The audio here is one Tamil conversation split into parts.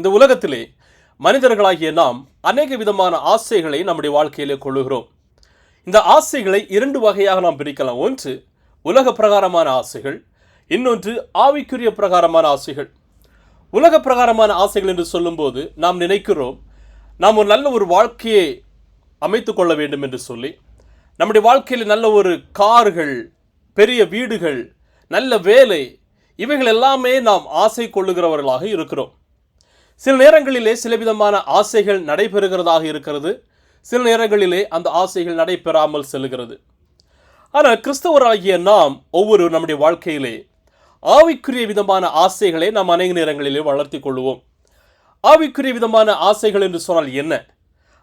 இந்த உலகத்திலே மனிதர்களாகிய நாம் அநேக விதமான ஆசைகளை நம்முடைய வாழ்க்கையிலே கொள்ளுகிறோம். இந்த ஆசைகளை இரண்டு வகையாக நாம் பிரிக்கலாம். ஒன்று உலக பிரகாரமான ஆசைகள். இன்னொன்று ஆவிக்குரிய பிரகாரமான ஆசைகள். உலக பிரகாரமான ஆசைகள் என்று சொல்லும்போது நாம் நினைக்கிறோம் நாம் ஒரு நல்ல ஒரு வாழ்க்கையை அமைத்து கொள்ள வேண்டும் என்று சொல்லி நம்முடைய வாழ்க்கையில் நல்ல ஒரு கார்கள் பெரிய வீடுகள் நல்ல வேலை இவைகள் எல்லாமே நாம் ஆசை கொள்ளுகிறவர்களாக இருக்கிறோம். சில நேரங்களிலே சில விதமான ஆசைகள் நடைபெறுகிறதாக இருக்கிறது. சில நேரங்களிலே அந்த ஆசைகள் நடைபெறாமல் செல்கிறது. ஆனால் கிறிஸ்தவராகிய நாம் ஒவ்வொரு நம்முடைய வாழ்க்கையிலே ஆவிக்குரிய விதமான ஆசைகளை நாம் அநேக நேரங்களிலே வளர்த்தி கொள்வோம். ஆவிக்குரிய விதமான ஆசைகள் என்று சொன்னால் என்ன?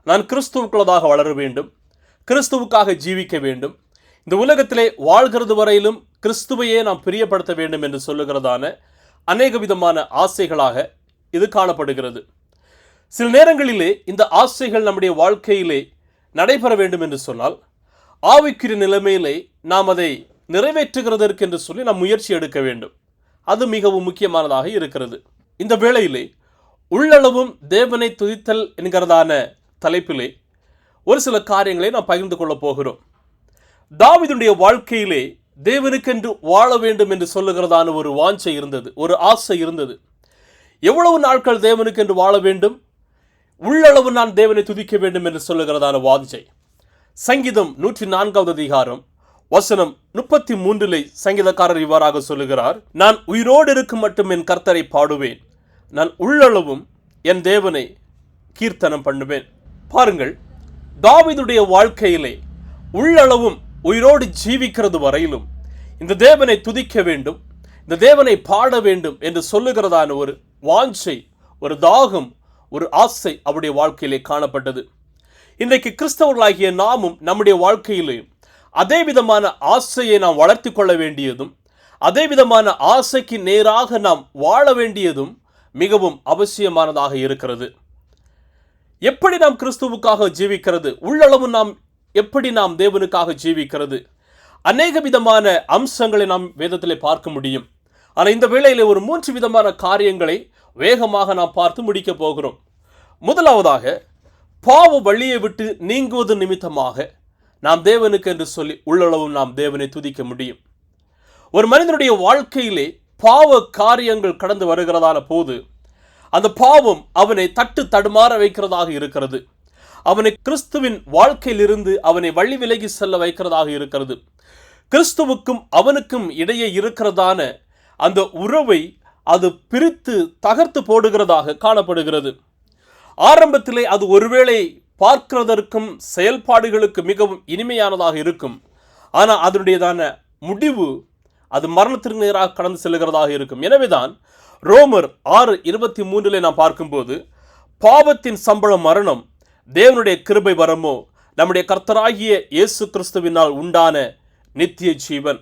நான் கிறிஸ்துவுக்குள்ளதாக வளர வேண்டும். கிறிஸ்துவுக்காக ஜீவிக்க வேண்டும். இந்த உலகத்திலே வாழ்கிறது வரையிலும் கிறிஸ்துவையே நாம் பிரியப்படுத்த வேண்டும் என்று சொல்லுகிறதான அநேக விதமான ஆசைகளாக இது காணப்படுகிறது. சில நேரங்களிலே இந்த ஆசைகள் நம்முடைய வாழ்க்கையிலே நடைபெற வேண்டும் என்று சொன்னால் ஆவிக்குரிய நிலைமையிலே நாம் அதை நிறைவேற்றுகிறதற்கு என்று சொல்லி நாம் முயற்சி எடுக்க வேண்டும். அது மிகவும் முக்கியமானதாக இருக்கிறது. இந்த வேளையிலே உள்ளளவும் தேவனை துதித்தல் என்கிறதான தலைப்பிலே ஒரு சில காரியங்களை நாம் பகிர்ந்து கொள்ளப் போகிறோம். தாவிதுடைய வாழ்க்கையிலே தேவனுக்கென்று வாழ வேண்டும் என்று சொல்லுகிறதான ஒரு வாஞ்சை இருந்தது ஒரு ஆசை இருந்தது. எவ்வளவு நாட்கள் தேவனுக்கு என்று வாழ வேண்டும்? உள்ளளவு நான் தேவனை துதிக்க வேண்டும் என்று சொல்லுகிறதான வாதிஜை. சங்கீதம் நூற்றி நான்காவது அதிகாரம் வசனம் முப்பத்தி மூன்றிலே சங்கீதக்காரர் இவ்வாறாக சொல்லுகிறார் நான் உயிரோடு இருக்கும் மட்டும் என் கர்த்தரை பாடுவேன். நான் உள்ளளவும் என் தேவனை கீர்த்தனம் பண்ணுவேன். பாருங்கள் தாவிதுடைய வாழ்க்கையிலே உள்ளளவும் உயிரோடு ஜீவிக்கிறது வரையிலும் இந்த தேவனை துதிக்க வேண்டும் இந்த தேவனை பாட வேண்டும் என்று சொல்லுகிறதான ஒரு வாஞ்சை ஒரு தாகம் ஒரு ஆசை அவருடைய வாழ்க்கையிலே காணப்பட்டது. இன்றைக்கு கிறிஸ்தவர்களாகிய நாமும் நம்முடைய வாழ்க்கையிலே அதே விதமான ஆசையை நாம் வளர்த்து கொள்ள வேண்டியதும் அதே விதமான ஆசைக்கு நேராக நாம் வாழ வேண்டியதும் மிகவும் அவசியமானதாக இருக்கிறது. எப்படி நாம் கிறிஸ்துவுக்காக ஜீவிக்கிறது? உள்ளளவு நாம் எப்படி நாம் தேவனுக்காக ஜீவிக்கிறது? அநேக விதமான அம்சங்களை நாம் வேதத்தில் பார்க்க முடியும். ஆனால் இந்த வேளையில் ஒரு மூன்று விதமான காரியங்களை வேகமாக நாம் பார்த்து முடிக்கப் போகிறோம். முதலாவதாக பாவ வழியை விட்டு நீங்குவது நிமித்தமாக நாம் தேவனுக்கு என்று சொல்லி உள்ளளவும் நாம் தேவனை துதிக்க முடியும். ஒரு மனிதனுடைய வாழ்க்கையிலே பாவ காரியங்கள் கடந்து வருகிறதான போது அந்த பாவம் அவனை தட்டு தடுமாற வைக்கிறதாக இருக்கிறது. அவனை கிறிஸ்துவின் வாழ்க்கையிலிருந்து அவனை வழி விலகி செல்ல வைக்கிறதாக இருக்கிறது. கிறிஸ்துவுக்கும் அவனுக்கும் இடையே இருக்கிறதான அந்த உறவை அது பிரித்து தகர்த்து போடுகிறதாக காணப்படுகிறது. ஆரம்பத்திலே அது ஒருவேளை பார்க்கிறதற்கும் செயல்பாடுகளுக்கு மிகவும் இனிமையானதாக இருக்கும். ஆனால் அதனுடையதான முடிவு அது மரணத்திற்கு நேராக கடந்து செல்கிறதாக இருக்கும். எனவேதான் ரோமர் ஆறு இருபத்தி மூன்றிலே நாம் பார்க்கும்போது பாவத்தின் சம்பளம் மரணம் தேவனுடைய கிருபை வரமோ நம்முடைய கர்த்தராகிய இயேசு கிறிஸ்துவினால் உண்டான நித்திய ஜீவன்.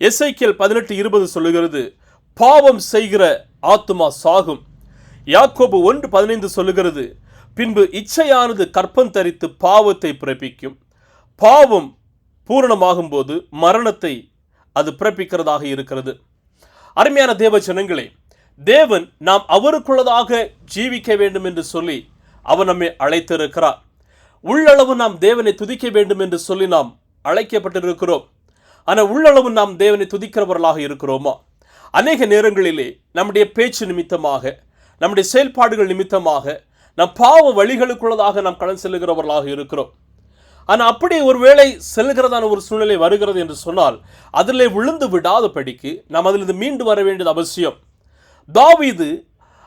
எஸ்ஐக்கியல் பதினெட்டு இருபது சொல்லுகிறது பாவம் செய்கிற ஆத்துமா சாகும். யாக்கோபு ஒன்று பதினைந்து சொல்லுகிறது பின்பு இச்சையானது கற்பம் தரித்து பாவத்தை பிறப்பிக்கும். பாவம் பூரணமாகும்போது மரணத்தை அது பிறப்பிக்கிறதாக இருக்கிறது. அருமையான தேவ ஜனங்களே தேவன் நாம் அவருக்குள்ளதாக ஜீவிக்க வேண்டும் என்று சொல்லி அவர் நம்மை அழைத்திருக்கிறார். உள்ளளவு நாம் தேவனை துதிக்க வேண்டும் என்று சொல்லி நாம் அழைக்கப்பட்டிருக்கிறோம். ஆனால் உள்ளளவு நாம் தேவனை துதிக்கிறவர்களாக இருக்கிறோமா? அநேக நேரங்களிலே நம்முடைய பேச்சு நிமித்தமாக நம்முடைய செயல்பாடுகள் நிமித்தமாக நம் பாவ வழிகளுக்குள்ளதாக நாம் கடன் செல்லுகிறவர்களாக இருக்கிறோம். ஆனால் அப்படி ஒருவேளை செல்கிறதான ஒரு சூழ்நிலை வருகிறது என்று சொன்னால் அதிலே விழுந்து விடாத படிக்கு நாம் அதிலிருந்து மீண்டு வர வேண்டியது அவசியம். தாவீது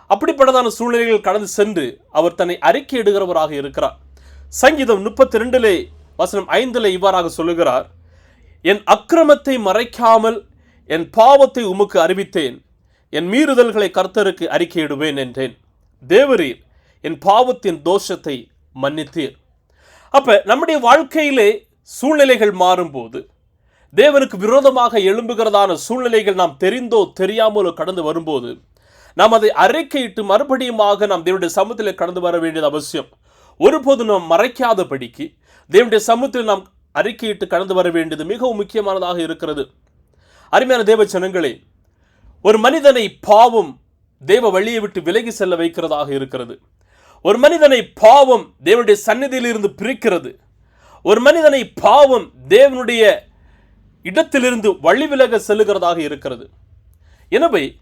அப்படிப்பட்டதான சூழ்நிலைகள் கடந்து சென்று அவர் தன்னை அறிக்கையிடுகிறவராக இருக்கிறார். சங்கீதம் முப்பத்தி ரெண்டிலே வசனம் ஐந்திலே இவ்வாறாக சொல்லுகிறார் என் அக்கிரமத்தை மறைக்காமல் என் பாவத்தை உமக்கு அறிவித்தேன். என் மீறுதல்களை கர்த்தருக்கு அறிக்கையிடுவேன் என்றேன். தேவரீர் என் பாவத்தின் தோஷத்தை மன்னித்தீர். அப்போ நம்முடைய வாழ்க்கையிலே சூழ்நிலைகள் மாறும்போது தேவனுக்கு விரோதமாக எழும்புகிறதான சூழ்நிலைகள் நாம் தெரிந்தோ தெரியாமலோ கடந்து வரும்போது நாம் அதை அறிக்கையிட்டு மறுபடியுமாக நாம் தேவனுடைய சமூகத்தில் கடந்து வர வேண்டியது அவசியம். ஒருபோதும் நாம் மறைக்காதபடிக்கு தேவனுடைய சமூகத்தில் நாம் அறிக்கையிட்டு கடந்து வர வேண்டியது மிகவும் முக்கியமானதாக இருக்கிறது. அருமையான தேவ ஜனங்களே ஒரு மனிதனை பாவம் தேவ வழியை விட்டு விலகி செல்ல வைக்கிறதாக இருக்கிறது. ஒரு மனிதனை பாவம் தேவனுடைய சந்நிதியிலிருந்து பிரிக்கிறது. ஒரு மனிதனை பாவம் தேவனுடைய இடத்திலிருந்து வழி விலக செல்லுகிறதாக இருக்கிறது. எனவே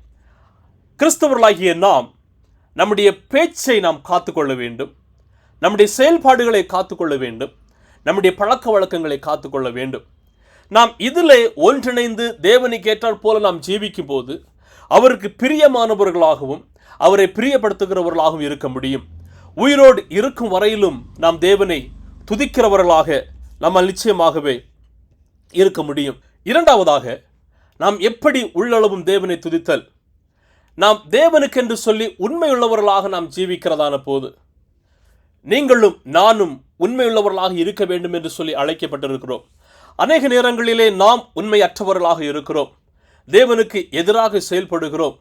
கிறிஸ்தவர்களாகிய நாம் நம்முடைய பேச்சை நாம் காத்துக்கொள்ள வேண்டும். நம்முடைய செயல்பாடுகளை காத்துக்கொள்ள வேண்டும். நம்முடைய பழக்க வழக்கங்களை காத்துக்கொள்ள வேண்டும். நாம் இதிலே ஒன்றிணைந்து தேவனை கேட்டால் போல நாம் ஜீவிக்கும் போது அவருக்கு பிரியமானவர்களாகவும் அவரை பிரியப்படுத்துகிறவர்களாகவும் இருக்க முடியும். உயிரோடு இருக்கும் வரையிலும் நாம் தேவனை துதிக்கிறவர்களாக நம்ம நிச்சயமாகவே இருக்க முடியும். இரண்டாவதாக நாம் எப்படி உள்ளளவும் தேவனை துதித்தல்? நாம் தேவனுக்கென்று சொல்லி உண்மையுள்ளவர்களாக நாம் ஜீவிக்கிறதான போது நீங்களும் நானும் உண்மையுள்ளவர்களாக இருக்க வேண்டும் என்று சொல்லி அழைக்கப்பட்டிருக்கிறோம். அநேக நேரங்களிலே நாம் உண்மையற்றவர்களாக இருக்கிறோம். தேவனுக்கு எதிராக செயல்படுகிறோம்.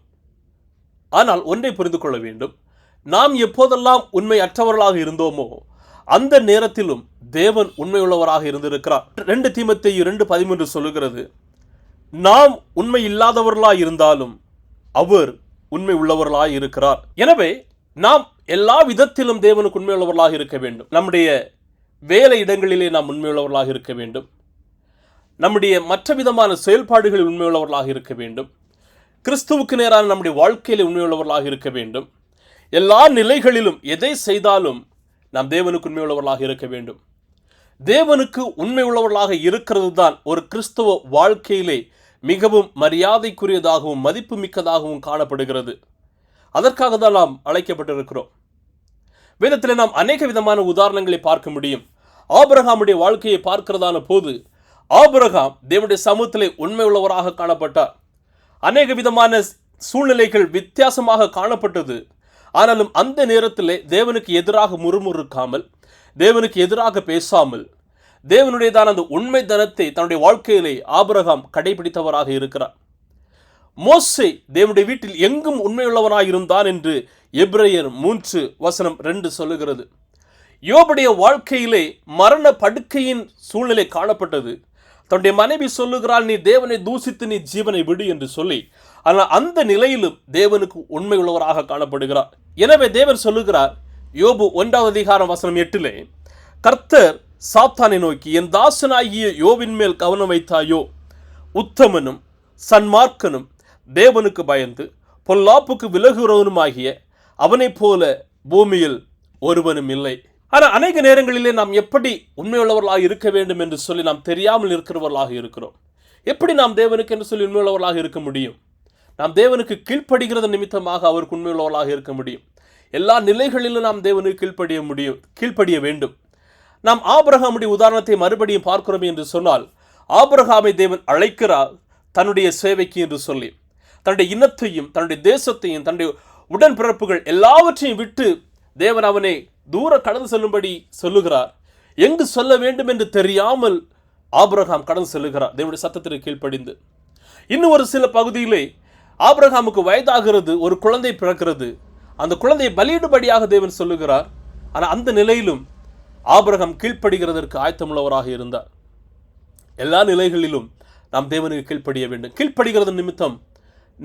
ஆனால் ஒன்றை புரிந்து கொள்ள வேண்டும். நாம் எப்போதெல்லாம் உண்மையற்றவர்களாக இருந்தோமோ அந்த நேரத்திலும் தேவன் உண்மையுள்ளவராக இருந்திருக்கிறார். ரெண்டு தீமத்தை இரண்டு பதிமூன்று சொல்லுகிறது. நாம் உண்மை இல்லாதவர்களாக இருந்தாலும் அவர் உண்மை உள்ளவர்களாக இருக்கிறார் எனவே நாம் எல்லா விதத்திலும் தேவனுக்கு உண்மையுள்ளவர்களாக இருக்க வேண்டும். நம்முடைய வேலை இடங்களிலே நாம் உண்மையுள்ளவர்களாக இருக்க வேண்டும். நம்முடைய மற்ற விதமான செயல்பாடுகளில் உண்மையுள்ளவர்களாக இருக்க வேண்டும். கிறிஸ்துவுக்கு நேரான நம்முடைய வாழ்க்கையில் உண்மையுள்ளவர்களாக இருக்க வேண்டும். எல்லா நிலைகளிலும் எதை செய்தாலும் நாம் தேவனுக்கு உண்மையுள்ளவர்களாக இருக்க வேண்டும். தேவனுக்கு உண்மை உள்ளவர்களாக இருக்கிறது தான் ஒரு கிறிஸ்துவ வாழ்க்கையிலே மிகவும் மரியாதைக்குரியதாகவும் மதிப்புமிக்கதாகவும் காணப்படுகிறது. அதற்காக தான் நாம் அழைக்கப்பட்டிருக்கிறோம். வேதத்தில் நாம் அநேக விதமான உதாரணங்களை பார்க்க முடியும். ஆபரகாமுடைய வாழ்க்கையை பார்க்கிறதான போது ஆபரகாம் தேவனுடைய சமூகத்திலே உண்மை உள்ளவராக காணப்பட்டார். அநேக விதமான சூழ்நிலைகள் வித்தியாசமாக காணப்பட்டது. ஆனாலும் அந்த நேரத்திலே தேவனுக்கு எதிராக முறுமுறுக்காமல் தேவனுக்கு எதிராக பேசாமல் தேவனுடையதான அந்த உண்மை தனத்தை தன்னுடைய வாழ்க்கையிலே ஆபரகாம் கடைபிடித்தவராக இருக்கிறார். மோசே தேவனுடைய வீட்டில் எங்கும் உண்மையுள்ளவனாய் இருந்தான் என்று எப்ரையர் மூன்று வசனம் ரெண்டு சொல்லுகிறது. யோபுடைய வாழ்க்கையிலே மரண படுக்கையின் சூழ்நிலை காணப்பட்டது. தன்னுடைய மனைவி சொல்லுகிறாள் நீ தேவனை தூசித்து நீ ஜீவனை விடு என்று சொல்லி ஆனால் அந்த நிலையிலும் தேவனுக்கு உண்மை உள்ளவராக காணப்படுகிறார். எனவே தேவன் சொல்லுகிறார் யோபு ஒன்றாவது அதிகாரம் வசனம் எட்டிலே கர்த்தர் சாத்தானை நோக்கி என் தாசனாகிய யோவின் மேல் கவனம் வைத்தாயோ? உத்தமனும் சன்மார்க்கனும் தேவனுக்கு பயந்து பொல்லாப்புக்கு விலகுறவனுமாகிய அவனைப் போல பூமியில் ஒருவனும் இல்லை. ஆனால் அநேக நேரங்களிலே நாம் எப்படி உண்மையுள்ளவர்களாக இருக்க வேண்டும் என்று சொல்லி நாம் தெரியாமல் இருக்கிறவர்களாக இருக்கிறோம். எப்படி நாம் தேவனுக்கு என்று சொல்லி உண்மையுள்ளவர்களாக இருக்க முடியும்? நாம் தேவனுக்கு கீழ்ப்படுகிறது நிமித்தமாக அவருக்கு உண்மையுள்ளவர்களாக இருக்க முடியும். எல்லா நிலைகளிலும் நாம் தேவனுக்கு கீழ்ப்படிய முடியும் கீழ்ப்படிய வேண்டும். நாம் ஆபிரகாமுடைய உதாரணத்தை மறுபடியும் பார்க்கிறோம் என்று சொன்னால் ஆபிரகாமை தேவன் அழைக்கிறார் தன்னுடைய சேவைக்கு என்று சொல்லி. தன்னுடைய இனத்தையும் தன்னுடைய தேசத்தையும் தன்னுடைய உடன்பிறப்புகள் எல்லாவற்றையும் விட்டு தேவன் அவனை தூர கடந்து செல்லும்படி சொல்லுகிறார். எங்கு சொல்ல வேண்டும் என்று தெரியாமல் ஆபிரகாம் கடந்து செல்லுகிறார். தேவனுடைய சத்தத்திற்கு கீழ்ப்படிந்து. இன்னும் ஒரு சில பகுதியிலே ஆபிரகாமுக்கு வயதாகிறது ஒரு குழந்தை பிறக்கிறது. அந்த குழந்தையை பலியிடும்படியாக தேவன் சொல்லுகிறார். ஆனால் அந்த நிலையிலும் ஆபிரகாம் கீழ்ப்படுகிறதற்கு ஆயத்தமுள்ளவராக இருந்தார். எல்லா நிலைகளிலும் நாம் தேவனுக்கு கீழ்ப்படிய வேண்டும். கீழ்ப்படுகிறது நிமித்தம்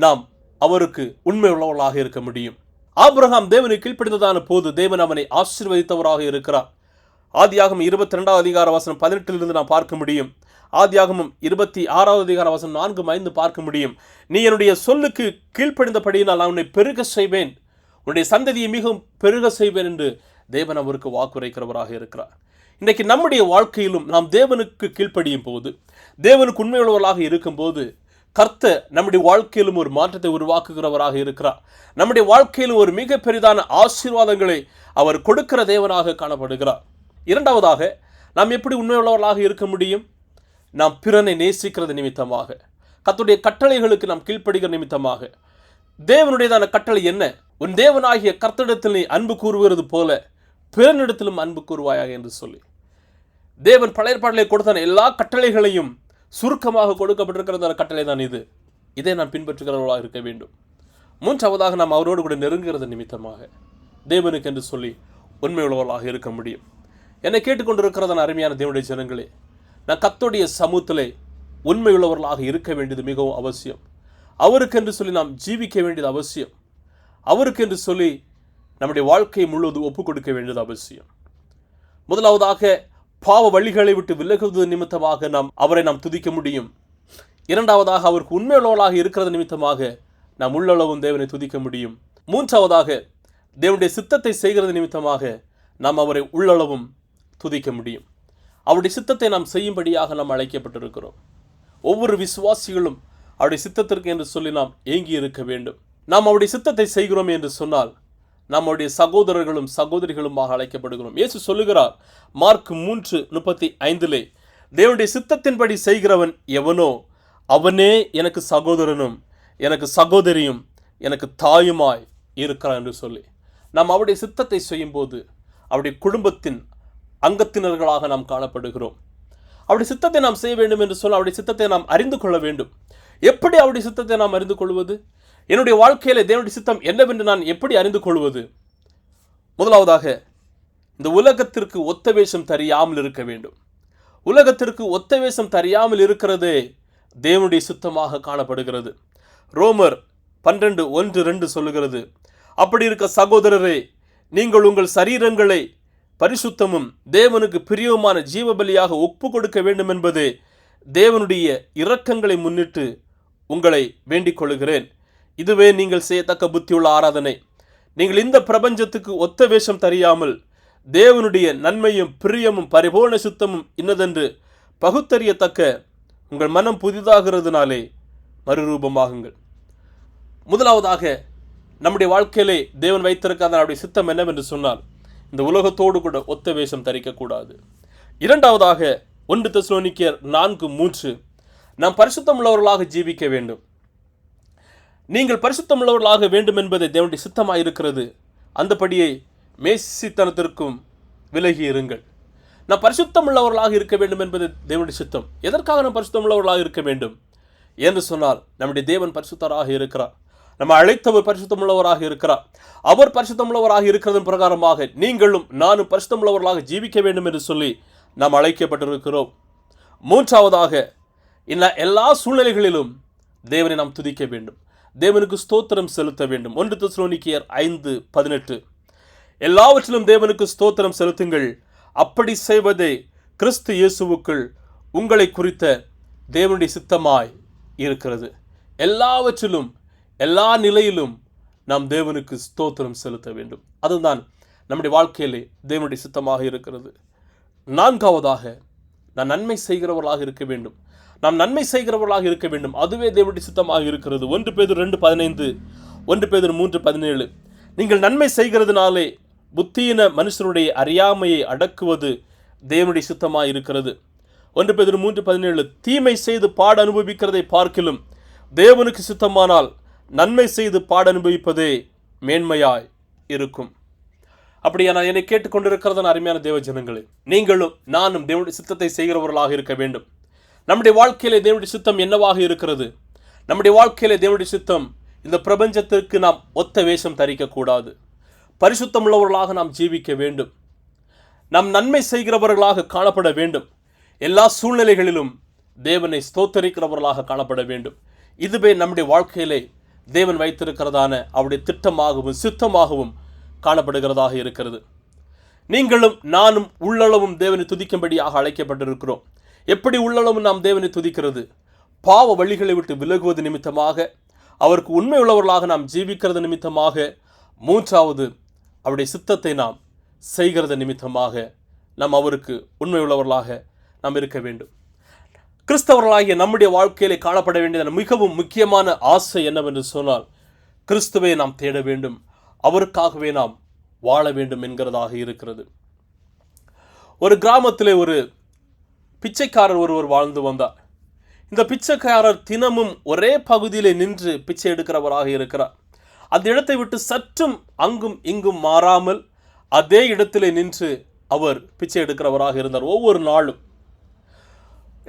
நாம் அவருக்கு உண்மை உள்ளவர்களாக இருக்க முடியும். ஆபிரகாம் தேவனை கீழ்ப்படிந்ததான போது தேவன் அவனை ஆசீர்வதித்தவராக இருக்கிறார். ஆதியாகம் இருபத்தி ரெண்டாவது அதிகார வசனம் பதினெட்டிலிருந்து நாம் பார்க்க முடியும். ஆதியாகமும் இருபத்தி ஆறாவது அதிகார வசனம் நான்கு ஐந்து பார்க்க முடியும். நீ என்னுடைய சொல்லுக்கு கீழ்ப்படிந்தபடியினால் நான் உன்னை பெருக செய்வேன். உன்னுடைய சந்ததியை மிகவும் பெருக செய்வேன் என்று தேவன் அவருக்கு வாக்குரைக்கிறவராக இருக்கிறார். இன்றைக்கு நம்முடைய வாழ்க்கையிலும் நாம் தேவனுக்கு கீழ்ப்படியும் போது தேவனுக்கு உண்மையுள்ளவர்களாக இருக்கும்போது கர்த்த நம்முடைய வாழ்க்கையிலும் ஒரு மாற்றத்தை உருவாக்குகிறவராக இருக்கிறார். நம்முடைய வாழ்க்கையிலும் ஒரு மிக பெரிதான ஆசீர்வாதங்களை அவர் கொடுக்கிற தேவனாக காணப்படுகிறார். இரண்டாவதாக நாம் எப்படி உண்மையுள்ளவர்களாக இருக்க முடியும்? நாம் பிறனை நேசிக்கிறது நிமித்தமாக. கத்துடைய கட்டளைகளுக்கு நாம் கீழ்ப்படுகிற நிமித்தமாக. தேவனுடையதான கட்டளை என்ன? உன் தேவனாகிய கர்த்தடத்தில் நீ அன்பு கூறுவது போல பிறனிடத்திலும் அன்பு கூறுவாயாக என்று சொல்லி. தேவன் பழைய பாடலை கொடுத்தான எல்லா கட்டளைகளையும் சுருக்கமாக கொடுக்கப்பட்டிருக்கிற அந்த கட்டளை தான் இது. இதை நாம் பின்பற்றுகிறவர்களாக இருக்க வேண்டும். மூன்றாவதாக நாம் அவரோடு கூட நெருங்குகிறது நிமித்தமாக. தேவனுக்கு என்று சொல்லி உண்மையுள்ளவர்களாக இருக்க முடியும். என்னை கேட்டுக்கொண்டிருக்கிறதன் அருமையான தேவனுடைய ஜனங்களே? நான் கத்தோடைய சமூகத்திலே உண்மையுள்ளவர்களாக இருக்க வேண்டியது மிகவும் அவசியம். அவருக்கென்று சொல்லி நாம் ஜீவிக்க வேண்டியது அவசியம். அவருக்கு என்று சொல்லி நம்முடைய வாழ்க்கையை முழுவதும் ஒப்புக் கொடுக்க வேண்டியது அவசியம். முதலாவதாக பாவ வழிகளை விட்டு விலகுவது நிமித்தமாக நாம் அவரை நாம் துதிக்க முடியும். இரண்டாவதாக அவருக்கு உண்மையுள்ளவளாக இருக்கிறது நிமித்தமாக நாம் உள்ளளவும் தேவனை துதிக்க முடியும். மூன்றாவதாக தேவனுடைய சித்தத்தை செய்கிறது நிமித்தமாக நாம் அவரை உள்ளளவும் துதிக்க முடியும். அவருடைய சித்தத்தை நாம் செய்யும்படியாக நாம் அழைக்கப்பட்டிருக்கிறோம். ஒவ்வொரு விசுவாசிகளும் அவருடைய சித்தத்திற்கு என்று சொல்லி நாம் ஏங்கி இருக்க வேண்டும். நாம் அவருடைய சித்தத்தை செய்கிறோம் என்று சொன்னால் நம்முடைய சகோதரர்களும் சகோதரிகளுமாக அழைக்கப்படுகிறோம். இயேசு சொல்லுகிறார் மார்க் மூன்று முப்பத்தி ஐந்திலே தேவனுடைய சித்தத்தின்படி செய்கிறவன் எவனோ அவனே எனக்கு சகோதரனும் எனக்கு சகோதரியும் எனக்கு தாயுமாய் இருக்கிறான் என்று சொல்லி. நாம் அவருடைய சித்தத்தை செய்யும்போது அவருடைய குடும்பத்தின் அங்கத்தினர்களாக நாம் காணப்படுகிறோம். அவருடைய சித்தத்தை நாம் செய்ய வேண்டும் என்று சொல்ல அவருடைய சித்தத்தை நாம் அறிந்து கொள்ள வேண்டும். எப்படி அவருடைய சித்தத்தை நாம் அறிந்து கொள்வது? என்னுடைய வாழ்க்கையில தேவனுடைய சித்தம் என்னவென்று நான் எப்படி அறிந்து கொள்வது? முதலாவதாக இந்த உலகத்திற்கு ஒத்த வேஷம் தெரியாமல் இருக்க வேண்டும். உலகத்திற்கு ஒத்த வேஷம் தெரியாமல் இருக்கிறதே தேவனுடைய சுத்தமாக காணப்படுகிறது. ரோமர் பன்னிரண்டு ஒன்று ரெண்டு சொல்லுகிறது அப்படி இருக்க சகோதரரே நீங்கள் உங்கள் சரீரங்களை பரிசுத்தமும் தேவனுக்கு பிரியவுமான ஜீவபலியாக ஒப்பு கொடுக்க வேண்டும் என்பது தேவனுடைய இரக்கங்களை முன்னிட்டு உங்களை வேண்டிக் கொள்கிறேன் இதுவே நீங்கள் செய்யத்தக்க புத்தியுள்ள ஆராதனை. நீங்கள் இந்த பிரபஞ்சத்துக்கு ஒத்த வேஷம் தெரியாமல் தேவனுடைய நன்மையும் பிரியமும் பரிபூர்ண சுத்தமும் இன்னதென்று பகுத்தறியத்தக்க உங்கள் மனம் புதிதாகிறதுனாலே மறுரூபமாகுங்கள். முதலாவதாக நம்முடைய வாழ்க்கையிலே தேவன் வைத்திருக்காத அவருடைய சித்தம் என்னவென்று சொன்னால் இந்த உலகத்தோடு கூட ஒத்த வேஷம் தரிக்கக்கூடாது. இரண்டாவதாக ஒன்று தெசலோனிக்கர் நான்கு மூன்று நாம் பரிசுத்தம் உள்ளவர்களாக ஜீவிக்க வேண்டும். நீங்கள் பரிசுத்தம் உள்ளவர்களாக வேண்டும் என்பதை தேவனுடைய சித்தமாக இருக்கிறது அந்தபடியே மேசித்தனத்திற்கும் விலகி இருங்கள். நாம் பரிசுத்தம் உள்ளவர்களாக இருக்க வேண்டும் என்பது தேவனுடைய சித்தம். எதற்காக நாம் பரிசுத்தம் உள்ளவர்களாக இருக்க வேண்டும்? என்று சொன்னால் நம்முடைய தேவன் பரிசுத்தராக இருக்கிறார். நம்ம அழைத்தவர் பரிசுத்தமுள்ளவராக இருக்கிறார். அவர் பரிசுத்தமுள்ளவராக இருக்கிறதன் பிரகாரமாக நீங்களும் நானும் பரிசுத்தமுள்ளவர்களாக ஜீவிக்க வேண்டும் என்று சொல்லி நாம் அழைக்கப்பட்டிருக்கிறோம். மூன்றாவதாக இந்த எல்லா சூழ்நிலைகளிலும் தேவனை நாம் துதிக்க வேண்டும். தேவனுக்கு ஸ்தோத்திரம் செலுத்த வேண்டும். ஒன்று தசுலோனிக்கியர் ஐந்து பதினெட்டு. எல்லாவற்றிலும் தேவனுக்கு ஸ்தோத்திரம் செலுத்துங்கள். அப்படி செய்வதே கிறிஸ்து இயேசுவுக்குள் உங்களை குறித்த தேவனுடைய சித்தமாய் இருக்கிறது. எல்லாவற்றிலும் எல்லா நிலையிலும் நாம் தேவனுக்கு ஸ்தோத்திரம் செலுத்த வேண்டும். அதுதான் நம்முடைய வாழ்க்கையிலே தேவனுடைய சித்தமாக இருக்கிறது. நான்காவதாக நான் நன்மை செய்கிறவர்களாக இருக்க வேண்டும். நாம் நன்மை செய்கிறவர்களாக இருக்க வேண்டும். அதுவே தேவனுடைய சித்தமாக இருக்கிறது. ஒன்று பேதர் ரெண்டு பதினைந்து ஒன்று பேதர் மூன்று பதினேழு. நீங்கள் நன்மை செய்கிறதுனாலே புத்தியின மனுஷனுடைய அறியாமையை அடக்குவது தேவனுடைய சித்தமாக இருக்கிறது. ஒன்று பேதர் மூன்று பதினேழு தீமை செய்து பாட அனுபவிக்கிறதை பார்க்கிலும் தேவனுக்கு சித்தமானால் நன்மை செய்து பாட அனுபவிப்பதே மேன்மையாய் இருக்கும். அப்படியா நான் என்னை கேட்டுக்கொண்டிருக்கிறதன் அருமையான தேவ ஜனங்களே நீங்களும் நானும் தேவனுடைய சித்தத்தை செய்கிறவர்களாக இருக்க வேண்டும். நம்முடைய வாழ்க்கையிலே தேவனுடைய சித்தம் என்னவாக இருக்கிறது? நம்முடைய வாழ்க்கையிலே தேவனுடைய சித்தம் இந்த பிரபஞ்சத்திற்கு நாம் ஒத்த வேஷம் தரிக்கக்கூடாது. பரிசுத்தம் உள்ளவர்களாக நாம் ஜீவிக்க வேண்டும். நாம் நன்மை செய்கிறவர்களாக காணப்பட வேண்டும். எல்லா சூழ்நிலைகளிலும் தேவனை ஸ்தோத்தரிக்கிறவர்களாக காணப்பட வேண்டும். இதுவே நம்முடைய வாழ்க்கையிலே தேவன் வைத்திருக்கிறதான அவருடைய திட்டமாகவும் சித்தமாகவும் காணப்படுகிறதாக இருக்கிறது. நீங்களும் நானும் உள்ளளவும் தேவனை துதிக்கும்படியாக அழைக்கப்பட்டிருக்கிறோம். எப்படி உள்ளளவும் நாம் தேவனை துதிக்கிறது? பாவ வழிகளை விட்டு விலகுவது நிமித்தமாக அவருக்கு உண்மை உள்ளவர்களாக நாம் ஜீவிக்கிறது நிமித்தமாக மூன்றாவது அவருடைய சித்தத்தை நாம் செய்கிறது நிமித்தமாக நாம் அவருக்கு உண்மை உள்ளவர்களாக நாம் இருக்க வேண்டும். கிறிஸ்தவர்களாகிய நம்முடைய வாழ்க்கையிலே காணப்பட வேண்டிய மிகவும் முக்கியமான ஆசை என்னவென்று சொன்னால் கிறிஸ்துவை நாம் தேட வேண்டும் அவருக்காகவே நாம் வாழ வேண்டும் என்கிறதாக இருக்கிறது. ஒரு கிராமத்தில் ஒரு பிச்சைக்காரர் ஒருவர் வாழ்ந்து வந்தார். இந்த பிச்சைக்காரர் தினமும் ஒரே பகுதியிலே நின்று பிச்சை எடுக்கிறவராக இருக்கிறார். அந்த இடத்தை விட்டு சற்றும் அங்கும் இங்கும் மாறாமல் அதே இடத்திலே நின்று அவர் பிச்சை எடுக்கிறவராக இருந்தார். ஒவ்வொரு நாளும்.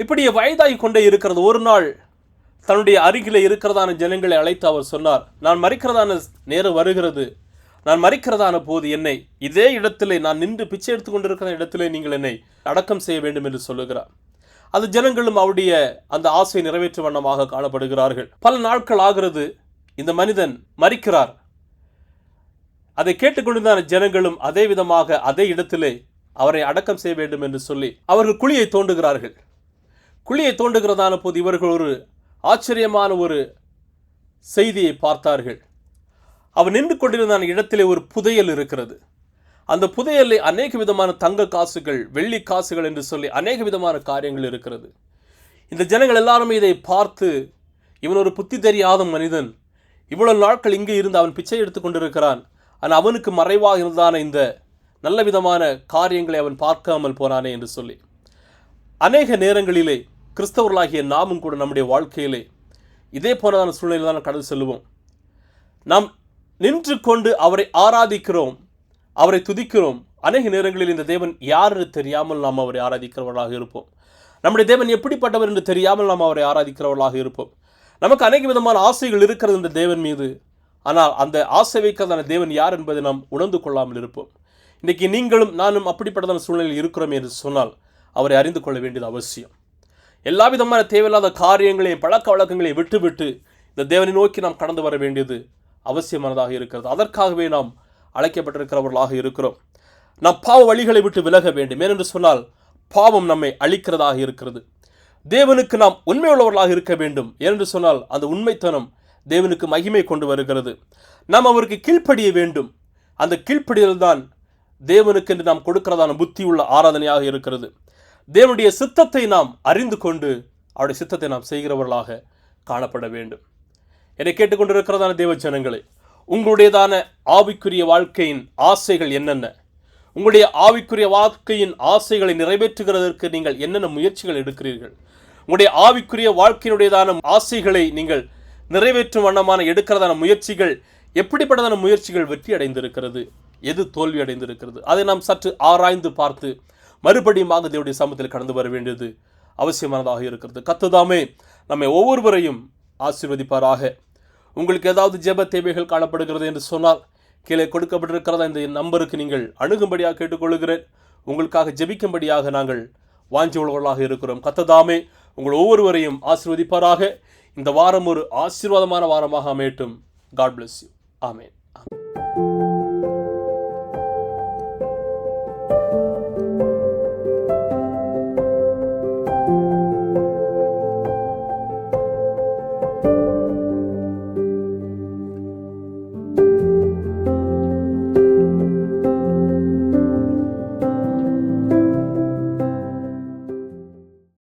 இப்படியே வயதாகி கொண்டே இருக்கிறது. ஒரு நாள் தன்னுடைய அருகிலே இருக்கிறதான ஜனங்களை அழைத்து அவர் சொன்னார் நான் மறிக்கிறதான நேரம் வருகிறது. நான் மறிக்கிறதான போது என்னை இதே இடத்திலே நான் நின்று பிச்சை எடுத்து கொண்டிருக்கிற இடத்திலே நீங்கள் என்னை அடக்கம் செய்ய வேண்டும் என்று சொல்லுகிறார். அது ஜனங்களும் அவருடைய அந்த ஆசையை நிறைவேற்றும் வண்ணமாக காணப்படுகிறார்கள். பல நாட்கள் ஆகிறது இந்த மனிதன் மறிக்கிறார். அதை கேட்டுக்கொண்டிருந்த ஜனங்களும் அதே விதமாக அதே இடத்திலே அவரை அடக்கம் செய்ய வேண்டும் என்று சொல்லி அவர்கள் குழியை தோண்டுகிறார்கள். குழியை தோண்டுகிறதான போது இவர்கள் ஒரு ஆச்சரியமான ஒரு செய்தியை பார்த்தார்கள். அவன் நின்று கொண்டிருந்த இடத்திலே ஒரு புதையல் இருக்கிறது. அந்த புதையலை அநேக விதமான தங்க காசுகள் வெள்ளி காசுகள் என்று சொல்லி அநேக விதமான காரியங்கள் இருக்கிறது. இந்த ஜனங்கள் எல்லாருமே இதை பார்த்து இவன் ஒரு புத்தி தெரியாத மனிதன். இவ்வளவு நாட்கள் இங்கே இருந்து அவன் பிச்சை எடுத்து கொண்டிருக்கிறான். ஆனால் அவனுக்கு மறைவாக இருந்தான இந்த நல்ல விதமான காரியங்களை அவன் பார்க்காமல் போனானே என்று சொல்லி. அநேக நேரங்களிலே கிறிஸ்தவர்களாகிய நாமும் கூட நம்முடைய வாழ்க்கையிலே இதே போனதான சூழ்நிலையில் தான் கடந்து செல்லுவோம். நாம் நின்று கொண்டு அவரை ஆராதிக்கிறோம் அவரை துதிக்கிறோம். அநேக நேரங்களில் இந்த தேவன் யார் என்று தெரியாமல் நாம் அவரை ஆராதிக்கிறவர்களாக இருப்போம். நம்முடைய தேவன் எப்படிப்பட்டவர் என்று தெரியாமல் நாம் அவரை ஆராதிக்கிறவர்களாக இருப்போம். நமக்கு அநேக விதமான ஆசைகள் இருக்கிறது இந்த தேவன் மீது. ஆனால் அந்த ஆசை வைக்கிறதான தேவன் யார் என்பதை நாம் உணர்ந்து கொள்ளாமல் இருப்போம். இன்றைக்கி நீங்களும் நானும் அப்படிப்பட்டதான சூழ்நிலையில் இருக்கிறோம் என்று சொன்னால் அவரை அறிந்து கொள்ள வேண்டியது அவசியம். எல்லா விதமான தேவையில்லாத காரியங்களை பழக்க வழக்கங்களை விட்டுவிட்டு இந்த தேவனை நோக்கி நாம் கடந்து வர வேண்டியது அவசியமானதாக இருக்கிறது. அதற்காகவே நாம் அழைக்கப்பட்டிருக்கிறவர்களாக இருக்கிறோம். நாம் பாவ வழிகளை விட்டு விலக வேண்டும். ஏனென்று சொன்னால் பாவம் நம்மை அழிக்கிறதாக இருக்கிறது. தேவனுக்கு நாம் உண்மை உள்ளவர்களாக இருக்க வேண்டும். ஏனென்று சொன்னால் அந்த உண்மைத்தனம் தேவனுக்கு மகிமை கொண்டு வருகிறது. நாம் அவருக்கு கீழ்ப்படிய வேண்டும். அந்த கீழ்ப்படிதல் தான் தேவனுக்கு என்று நாம் கொடுக்கிறதான புத்தி உள்ள ஆராதனையாக இருக்கிறது. தேவனுடைய சித்தத்தை நாம் அறிந்து கொண்டு அவருடைய சித்தத்தை நாம் செய்கிறவர்களாக காணப்பட வேண்டும். என்னை கேட்டுக்கொண்டிருக்கிறதான தேவ ஜனங்களே உங்களுடையதான ஆவிக்குரிய வாழ்க்கையின் ஆசைகள் என்னென்ன? உங்களுடைய ஆவிக்குரிய வாழ்க்கையின் ஆசைகளை நிறைவேற்றுகிறதற்கு நீங்கள் என்னென்ன முயற்சிகள் எடுக்கிறீர்கள்? உங்களுடைய ஆவிக்குரிய வாழ்க்கையினுடையதான ஆசைகளை நீங்கள் நிறைவேற்றும் வண்ணமான எடுக்கிறதான முயற்சிகள் எப்படிப்பட்டதான முயற்சிகள் வெற்றி அடைந்திருக்கிறது? எது தோல்வி அடைந்திருக்கிறது? அதை நாம் சற்று ஆராய்ந்து பார்த்து மறுபடியும் தேவடைய சமூகத்தில் கடந்து வர வேண்டியது அவசியமானதாக இருக்கிறது. கத்துதாமே நம்மை ஒவ்வொருவரையும் ஆசீர்வதிப்பாராக. உங்களுக்கு ஏதாவது ஜெப தேவைகள் காணப்படுகிறது என்று சொன்னால் கீழே கொடுக்கப்பட்டிருக்கிறத இந்த நம்பருக்கு நீங்கள் அணுகும்படியாக கேட்டுக்கொள்கிறேன். உங்களுக்காக ஜெபிக்கும்படியாக நாங்கள் வாஞ்சி உள்ளவர்களாக இருக்கிறோம். கத்ததாமே உங்கள் ஒவ்வொருவரையும் ஆசிர்வதிப்பாராக. இந்த வாரம் ஒரு ஆசீர்வாதமான வாரமாக அமையட்டும். God bless you amen